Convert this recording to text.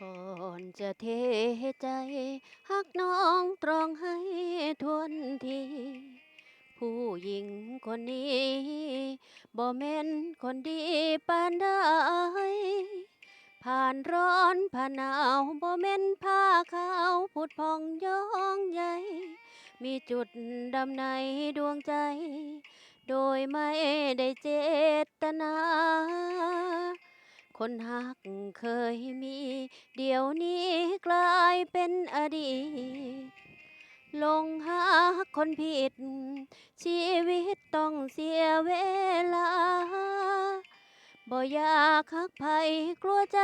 ก่อนจะเทใจหักน้องตรองให้ทวนที ผู้หญิงคนนี้บ่แม่นคนดีปานใดผ่านร้อนผ่านหนาวบ่แม่นผ้าขาวผุดผ่องย้องใยมีจุดดำในดวงใจ โดยไม่ได้เจตนา คนหักเคยมี เดี๋ยวนี้กลายเป็นอดีตลงหาคนผิด ชีวิตต้องเสียเวลา บ่อยากหักไผกลัวใจ